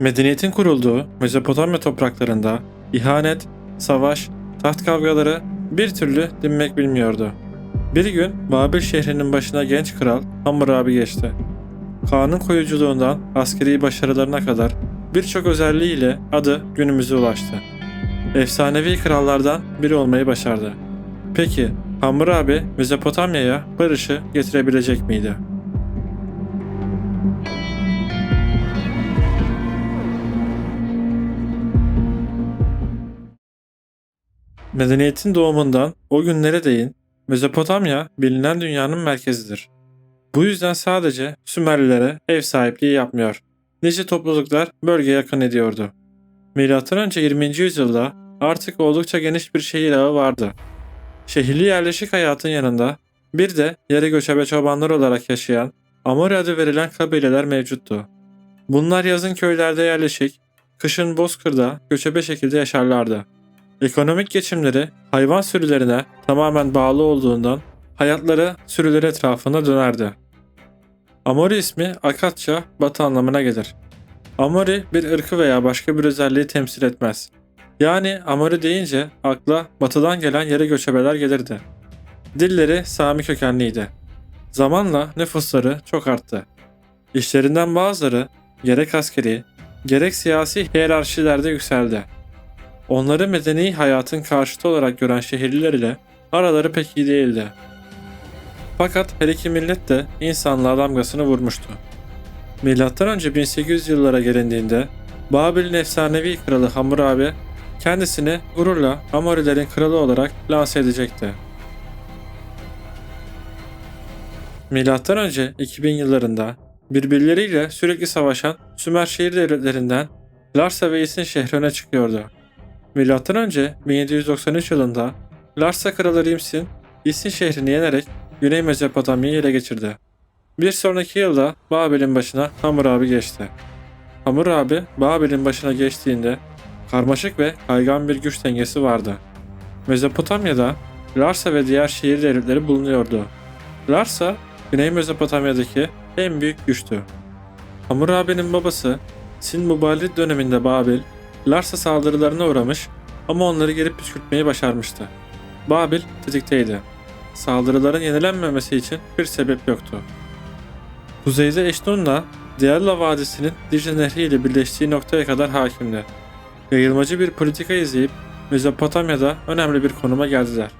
Medeniyetin kurulduğu Mezopotamya topraklarında ihanet, savaş, taht kavgaları bir türlü dinmek bilmiyordu. Bir gün Babil şehrinin başına genç kral Hammurabi geçti. Kaan'ın koyuculuğundan askeri başarılarına kadar birçok özelliğiyle adı günümüze ulaştı. Efsanevi krallardan biri olmayı başardı. Peki Hammurabi Mezopotamya'ya barışı getirebilecek miydi? Medeniyetin doğumundan o günlere değin Mezopotamya bilinen dünyanın merkezidir. Bu yüzden sadece Sümerlilere ev sahipliği yapmıyor. Nice topluluklar bölgeye yakın ediyordu. M.Ö. 20. yüzyılda artık oldukça geniş bir şehir ağı vardı. Şehirli yerleşik hayatın yanında bir de yarı göçebe çobanlar olarak yaşayan Amori adı verilen kabileler mevcuttu. Bunlar yazın köylerde yerleşik, kışın bozkırda göçebe şekilde yaşarlardı. Ekonomik geçimleri hayvan sürülerine tamamen bağlı olduğundan hayatları sürüler etrafında dönerdi. Amori ismi Akatça batı anlamına gelir. Amori bir ırkı veya başka bir özelliği temsil etmez. Yani Amori deyince akla batıdan gelen yere göçebeler gelirdi. Dilleri Sami kökenliydi. Zamanla nüfusları çok arttı. İşlerinden bazıları gerek askeri, gerek siyasi hiyerarşilerde yükseldi. Onları medeni hayatın karşıtı olarak gören şehirliler ile araları pek iyi değildi. Fakat her iki millet de insanlığa damgasını vurmuştu. Milattan önce 1800 yıllara gelindiğinde Babil'in efsanevi kralı Hammurabi kendisini gururla Amorilerin kralı olarak lanse edecekti. Milattan önce 2000 yıllarında birbirleriyle sürekli savaşan Sümer şehir devletlerinden Larsa ve İsin şehri öne çıkıyordu. Milattan önce 1793 yılında Larsa kralı Rimsin İsin şehrini yenerek Güney Mezopotamya'yı ele geçirdi. Bir sonraki yılda Babil'in başına Hammurabi geçti. Hammurabi Babil'in başına geçtiğinde karmaşık ve kaygan bir güç dengesi vardı. Mezopotamya'da Larsa ve diğer şehir devletleri bulunuyordu. Larsa, Güney Mezopotamya'daki en büyük güçtü. Hammurabi'nin babası Sin Muballit döneminde Babil, Larsa saldırılarına uğramış ama onları geri püskürtmeyi başarmıştı. Babil tetikteydi. Saldırıların yenilenmemesi için bir sebep yoktu. Kuzeyde Eşnun'la Diyala Vadisi'nin Dicle Nehri ile birleştiği noktaya kadar hakimdi. Yayılmacı bir politika izleyip Mezopotamya'da önemli bir konuma geldiler.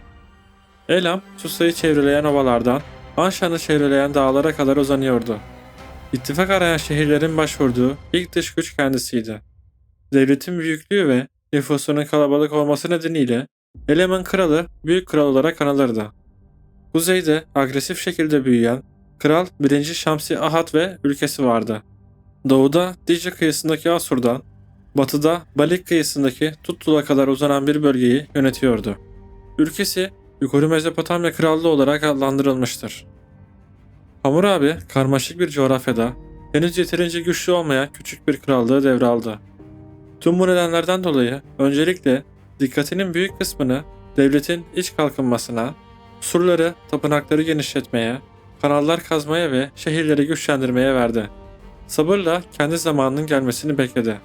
Elam, Susa'yı çevreleyen ovalardan Anşan'ı çevreleyen dağlara kadar uzanıyordu. İttifak arayan şehirlerin başvurduğu ilk dış güç kendisiydi. Devletin büyüklüğü ve nüfusunun kalabalık olması nedeniyle Eleman kralı büyük kral olarak anılırdı. Kuzeyde agresif şekilde büyüyen Kral 1. Şamsi Ahad ve ülkesi vardı. Doğuda Dicle kıyısındaki Asur'dan, batıda Balik kıyısındaki Tuttul'a kadar uzanan bir bölgeyi yönetiyordu. Ülkesi Yukarı Mezopotamya Krallığı olarak adlandırılmıştır. Hammurabi karmaşık bir coğrafyada henüz yeterince güçlü olmayan küçük bir krallığı devraldı. Tüm bu nedenlerden dolayı öncelikle dikkatinin büyük kısmını devletin iç kalkınmasına, surları, tapınakları genişletmeye, kanallar kazmaya ve şehirleri güçlendirmeye verdi. Sabırla kendi zamanının gelmesini bekledi.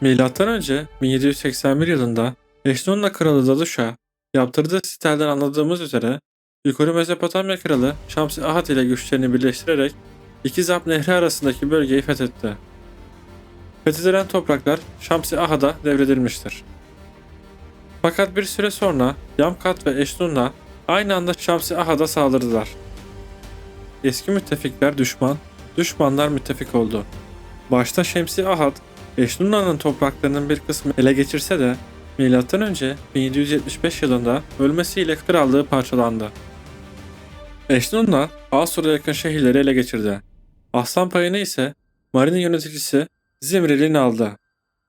Milattan önce 1781 yılında Eşnun'la kralı Daduşa yaptırdığı sitelden anladığımız üzere Yukarı Mezopotamya kralı Şamsi Ahad ile güçlerini birleştirerek iki Zap Nehri arasındaki bölgeyi fethetti. Fethedilen topraklar Şamsi Ahad'a devredilmiştir. Fakat bir süre sonra Yamkat ve Eşnun'la aynı anda Şamsi Ahad'a saldırdılar. Eski müttefikler düşman, düşmanlar müttefik oldu. Başta Şemsi Ahad, Eşnun'un topraklarının bir kısmı ele geçirse de M.Ö. 1775 yılında ölmesiyle krallığı parçalandı. Eşnun'la Asur'a yakın şehirleri ele geçirdi. Aslan payını ise Marin'in yöneticisi Zimril'in aldı.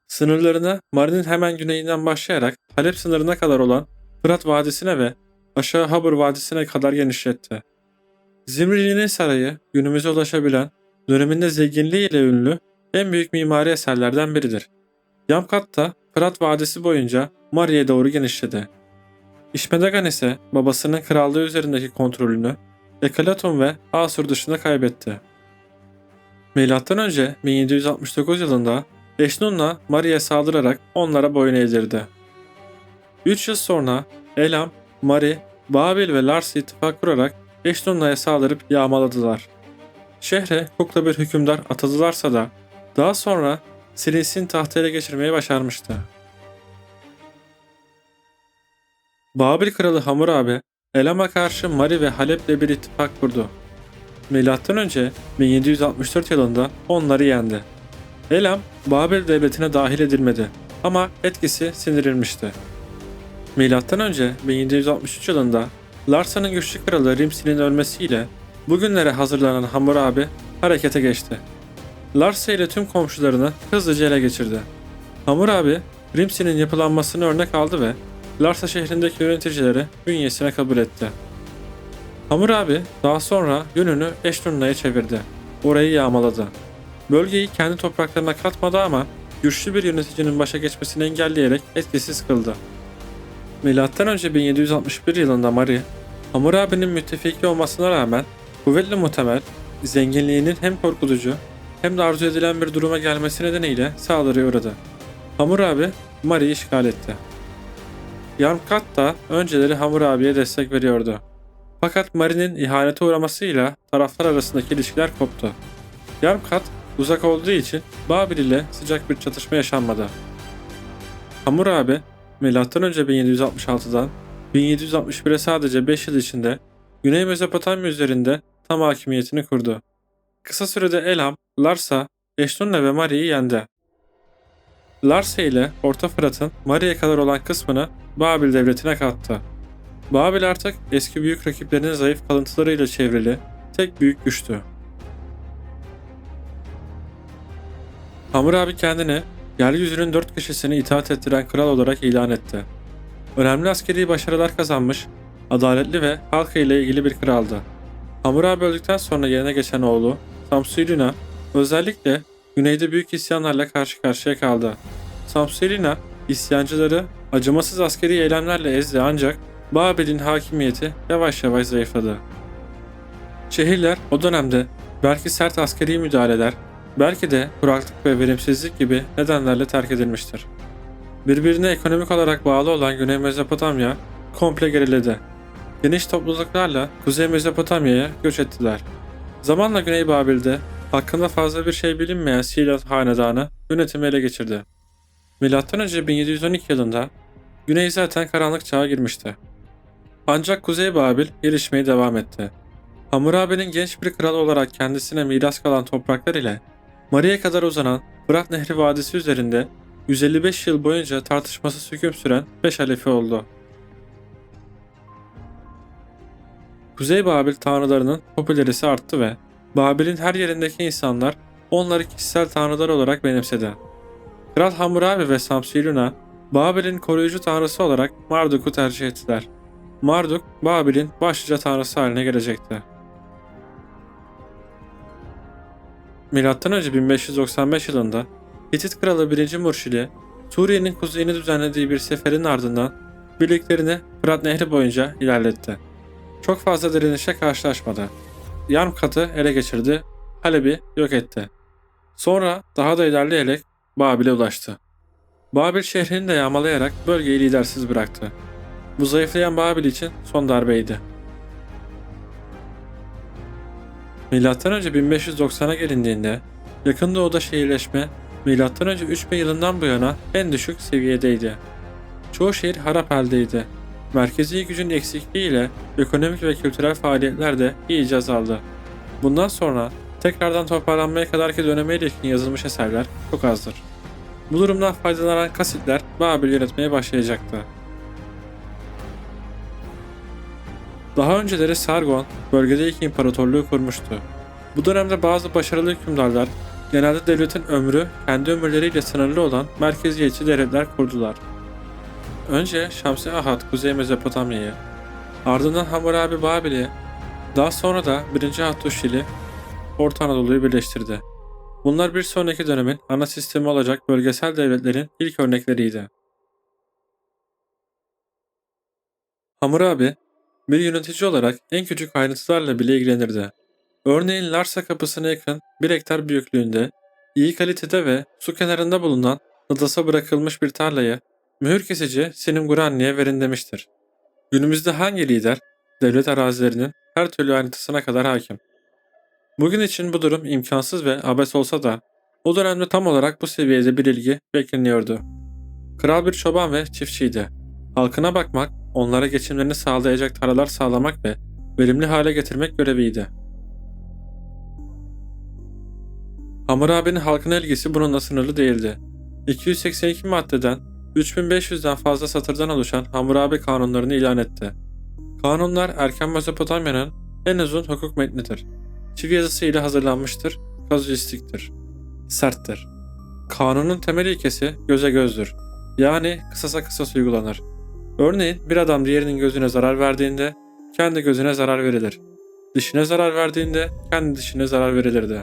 Sınırlarını Marin'in hemen güneyinden başlayarak Halep sınırına kadar olan Fırat Vadisi'ne ve aşağı Habur Vadisi'ne kadar genişletti. Zimri'nin sarayı günümüze ulaşabilen, döneminde zenginliğiyle ünlü en büyük mimari eserlerden biridir. Yamkat da Fırat Vadisi boyunca Mari'ye doğru genişledi. İşmedagan ise babasının krallığı üzerindeki kontrolünü Ekalaton ve Asur dışında kaybetti. M.Ö. 1769 yılında Eşnun'la Mari'ye saldırarak onlara boyun eğdirdi. 3 yıl sonra Elam, Mari, Babil ve Lars ittifak kurarak Eşnun'la'ya saldırıp yağmaladılar. Şehre kukla bir hükümdar atadılarsa da daha sonra Silis'in tahtı ele geçirmeyi başarmıştı. Babil kralı Hammurabi, Elam'a karşı Mari ve Halep'le bir ittifak kurdu. Milattan önce 1764 yılında onları yendi. Elam, Babil devletine dahil edilmedi ama etkisi sindirilmişti. Milattan önce 1763 yılında Larsa'nın güçlü kralı Rimsi'nin ölmesiyle bugünlere hazırlanan Hammurabi harekete geçti. Larsa ile tüm komşularını hızlıca ele geçirdi. Hammurabi, Rimsi'nin yapılanmasını örnek aldı ve Larsa şehrindeki yöneticileri bünyesine kabul etti. Hammurabi daha sonra yönünü Eşnurna'ya çevirdi. Orayı yağmaladı. Bölgeyi kendi topraklarına katmadı ama güçlü bir yöneticinin başa geçmesini engelleyerek etkisiz kıldı. Önce 1761 yılında Mari, Hammurabi'nin müttefiki olmasına rağmen kuvvetli muhtemel, zenginliğinin hem korkutucu hem de arzu edilen bir duruma gelmesi nedeniyle saldırıya uğradı. Hammurabi, Mari'yi işgal etti. Yarmkat da önceleri Hammurabi'ye destek veriyordu. Fakat Mari'nin ihanete uğramasıyla taraflar arasındaki ilişkiler koptu. Yarmkat uzak olduğu için Babil ile sıcak bir çatışma yaşanmadı. Hammurabi, M.Ö. 1766'dan 1761'e sadece 5 yıl içinde Güney Mezopotamya üzerinde tam hakimiyetini kurdu. Kısa sürede Elam, Larsa, Eşnunne ve Mari'yi yendi. Larsa ile Orta Fırat'ın Mari'ye kadar olan kısmını Babil devletine kattı. Babil artık eski büyük rakiplerinin zayıf kalıntılarıyla çevrili tek büyük güçtü. Hammurabi kendini yeryüzünün dört köşesini itaat ettiren kral olarak ilan etti. Önemli askeri başarılar kazanmış, adaletli ve halkı ile ilgili bir kraldı. Hammurabi öldükten sonra yerine geçen oğlu Samsuiluna özellikle güneyde büyük isyanlarla karşı karşıya kaldı. Samsuiluna isyancıları acımasız askeri eylemlerle ezdi ancak Babil'in hakimiyeti yavaş yavaş zayıfladı. Şehirler o dönemde belki sert askeri müdahaleler, belki de kuraklık ve verimsizlik gibi nedenlerle terk edilmiştir. Birbirine ekonomik olarak bağlı olan Güney Mezopotamya komple geriledi. Geniş topluluklarla Kuzey Mezopotamya'ya göç ettiler. Zamanla Güney Babil'de hakkında fazla bir şey bilinmeyen Silat Hanedanı yönetimi ele geçirdi. Önce 1712 yılında Güney zaten karanlık çağa girmişti. Ancak Kuzey Babil gelişmeye devam etti. Hammurabi'nin genç bir kral olarak kendisine miras kalan topraklar ile Maria'ya kadar uzanan Fırat Nehri Vadisi üzerinde 155 yıl boyunca tartışmasız hüküm süren 5 halefi oldu. Kuzey Babil tanrılarının popülerisi arttı ve Babil'in her yerindeki insanlar onları kişisel tanrılar olarak benimsedi. Kral Hammurabi ve Samsiluna Babil'in koruyucu tanrısı olarak Marduk'u tercih ettiler. Marduk, Babil'in başlıca tanrısı haline gelecekti. Milattan önce 1595 yılında Hitit kralı 1. Murşili, Suriye'nin kuzeyini düzenlediği bir seferin ardından birliklerini Fırat Nehri boyunca ilerletti. Çok fazla direnişe karşılaşmadı. Yarm katı ele geçirdi, Halep'i yok etti. Sonra daha da ilerleyerek Babil'e ulaştı. Babil şehrini de yağmalayarak bölgeyi lidersiz bıraktı. Bu zayıflayan Babil için son darbeydi. Milattan önce 1590'a gelindiğinde yakın doğuda şehirleşme milattan önce 3000 yılından bu yana en düşük seviyedeydi. Çoğu şehir harap haldeydi. Merkezi gücün eksikliğiyle ekonomik ve kültürel faaliyetler de iyice azaldı. Bundan sonra tekrardan toparlanmaya kadarki döneme ilişkin yazılmış eserler çok azdır. Bu durumdan faydalanan Kasitler Babil yönetmeye başlayacaktı. Daha önceleri Sargon bölgede ilk imparatorluğu kurmuştu. Bu dönemde bazı başarılı hükümdarlar genelde devletin ömrü kendi ömürleriyle sınırlı olan merkeziyetçi devletler kurdular. Önce Şamsi Ahad Kuzey Mezopotamya'yı, ardından Hammurabi Babil'i, daha sonra da 1. Hattuşili Orta Anadolu'yu birleştirdi. Bunlar bir sonraki dönemin ana sistemi olacak bölgesel devletlerin ilk örnekleriydi. Hammurabi, bir yönetici olarak en küçük ayrıntılarla bile ilgilenirdi. Örneğin Larsa kapısına yakın bir hektar büyüklüğünde, iyi kalitede ve su kenarında bulunan Nadas'a bırakılmış bir tarlayı mühür kesici Sinim Guranni'ye verin demiştir. Günümüzde hangi lider devlet arazilerinin her türlü ayrıntısına kadar hakim? Bugün için bu durum imkansız ve abes olsa da o dönemde tam olarak bu seviyede bir ilgi bekleniyordu. Kral bir çoban ve çiftçiydi. Halkına bakmak, onlara geçimlerini sağlayacak tarlalar sağlamak ve verimli hale getirmek göreviydi. Hammurabi'nin halkına ilgisi bununla sınırlı değildi. 282 maddeden 3500'den fazla satırdan oluşan Hammurabi kanunlarını ilan etti. Kanunlar erken Mezopotamya'nın en uzun hukuk metnidir. Çivi yazısı ile hazırlanmıştır, kazuistiktir. Serttir. Kanunun temel ilkesi göze gözdür. Yani kısasa kısas uygulanır. Örneğin bir adam diğerinin gözüne zarar verdiğinde kendi gözüne zarar verilir. Dişine zarar verdiğinde kendi dişine zarar verilirdi.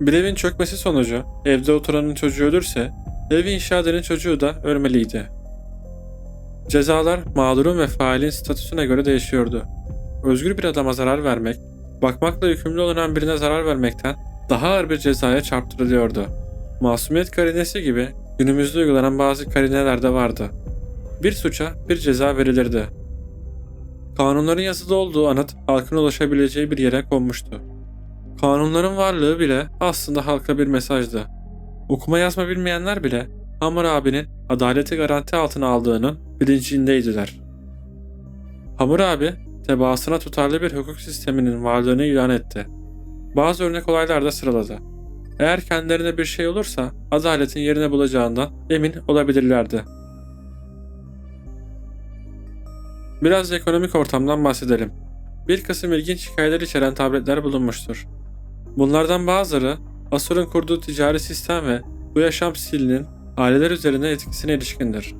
Bir evin çökmesi sonucu evde oturanın çocuğu ölürse evi inşa edenin çocuğu da ölmeliydi. Cezalar mağdurun ve failin statüsüne göre değişiyordu. Özgür bir adama zarar vermek, bakmakla yükümlü olunan birine zarar vermekten daha ağır bir cezaya çarptırılıyordu. Masumiyet karinesi gibi günümüzde uygulanan bazı karineler de vardı. Bir suça bir ceza verilirdi. Kanunların yazılı olduğu anıt halkın ulaşabileceği bir yere konmuştu. Kanunların varlığı bile aslında halka bir mesajdı. Okuma yazma bilmeyenler bile Hammurabi'nin adaleti garanti altına aldığının bilincindeydiler. Hammurabi, tebaasına tutarlı bir hukuk sisteminin varlığını ilan etti. Bazı örnek olaylar da sıraladı. Eğer kendilerine bir şey olursa adaletin yerine bulacağından emin olabilirlerdi. Biraz ekonomik ortamdan bahsedelim. Bir kısım ilginç hikayeler içeren tabletler bulunmuştur. Bunlardan bazıları Asur'un kurduğu ticari sistem ve bu yaşam stilinin aileler üzerine etkisine ilişkindir.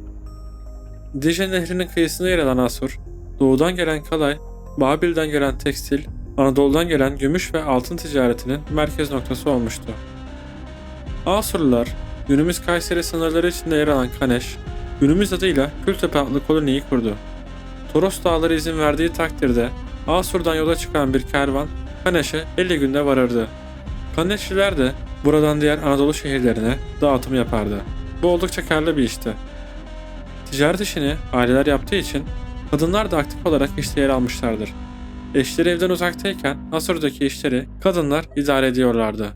Dicle Nehri'nin kıyısında yer alan Asur, doğudan gelen kalay, Babil'den gelen tekstil, Anadolu'dan gelen gümüş ve altın ticaretinin merkez noktası olmuştu. Asurlular, günümüz Kayseri sınırları içinde yer alan Kaneş, günümüz adıyla Kültepe adlı koloniyi kurdu. Toros dağları izin verdiği takdirde Asur'dan yola çıkan bir kervan Kaneş'e 50 günde varırdı. Kaneşliler de buradan diğer Anadolu şehirlerine dağıtım yapardı. Bu oldukça karlı bir işti. Ticaret işini aileler yaptığı için kadınlar da aktif olarak işte yer almışlardır. Eşleri evden uzaktayken Asur'daki işleri kadınlar idare ediyorlardı.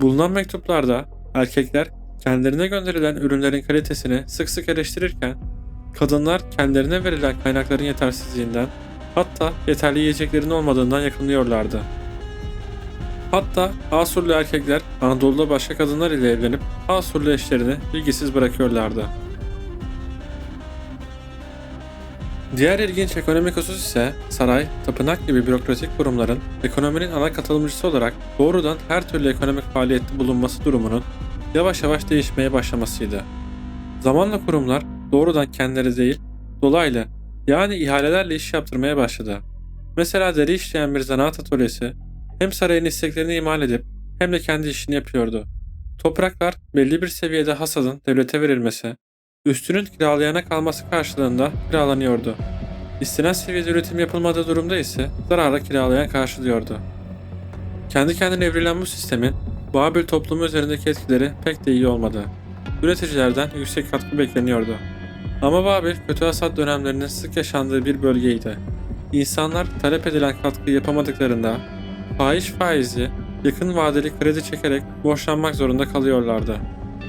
Bulunan mektuplarda erkekler kendilerine gönderilen ürünlerin kalitesini sık sık eleştirirken kadınlar kendilerine verilen kaynakların yetersizliğinden hatta yeterli yiyeceklerin olmadığından yakınıyorlardı. Hatta Asurlu erkekler Anadolu'da başka kadınlar ile evlenip Asurlu eşlerini ilgisiz bırakıyorlardı. Diğer ilginç ekonomik husus ise saray, tapınak gibi bürokratik kurumların ekonominin ana katılımcısı olarak doğrudan her türlü ekonomik faaliyette bulunması durumunun yavaş yavaş değişmeye başlamasıydı. Zamanla kurumlar doğrudan kendileri değil, dolaylı yani ihalelerle iş yaptırmaya başladı. Mesela deri işleyen bir zanaat atölyesi hem sarayın isteklerini imal edip hem de kendi işini yapıyordu. Topraklar belli bir seviyede hasadın devlete verilmesi, üstünün kiralayana kalması karşılığında kiralanıyordu. İstenen seviyede üretim yapılmadığı durumda ise zarara kiralayan karşılıyordu. Kendi kendine evrilen bu sistemin Babil toplumu üzerindeki etkileri pek de iyi olmadı. Üreticilerden yüksek katkı bekleniyordu. Ama Babil kötü hasat dönemlerinin sık yaşandığı bir bölgeydi. İnsanlar talep edilen katkıyı yapamadıklarında fahiş faizi yakın vadeli kredi çekerek borçlanmak zorunda kalıyorlardı.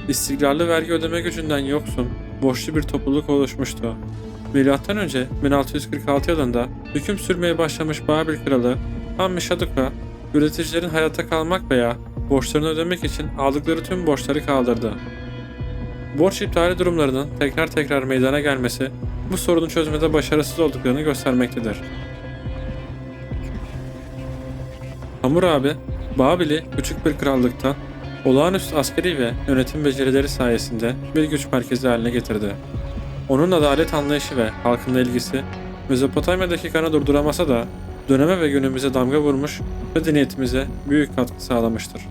İstikrarlı vergi ödeme gücünden yoksun, borçlu bir topluluk oluşmuştu. Milattan önce 1646 yılında hüküm sürmeye başlamış Babil kralı Hammişaduka, üreticilerin hayatta kalmak veya borçlarını ödemek için aldıkları tüm borçları kaldırdı. Borç iptali durumlarının tekrar tekrar meydana gelmesi bu sorunu çözmede başarısız olduklarını göstermektedir. Hammurabi, Babil'i küçük bir krallıktan olağanüstü askeri ve yönetim becerileri sayesinde bir güç merkezi haline getirdi. Onun adalet anlayışı ve halkın ilgisi Mezopotamya'daki kanı durduramasa da döneme ve günümüze damga vurmuş, medeniyetimize büyük katkı sağlamıştır.